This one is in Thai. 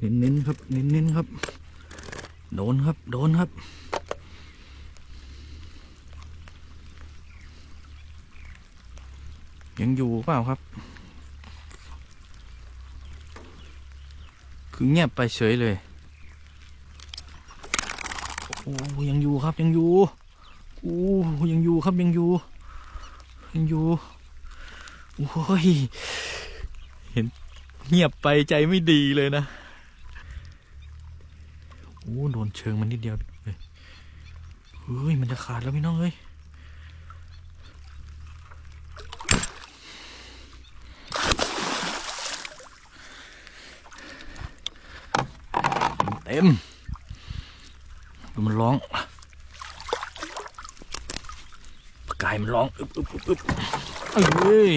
เน้นๆครับ เน้นๆครับ โดนครับ โดนครับ ยังอยู่เปล่าครับ คือเงียบไปเฉยเลย โอ้ยังอยู่ครับ ยังอยู่ โอ้ยังอยู่ครับ ยังอยู่ ยังอยู่ โอ้ย เห็นเงียบไปใจไม่ดีเลยนะ อ้โดนเชิงมันนิดเดียวเลยเฮ้ย มันจะขาดแล้วพี่น้องเอ้ยเต็มดูมันร้องกกายมันร้อง อึบอึบอึบอึบเอ้ย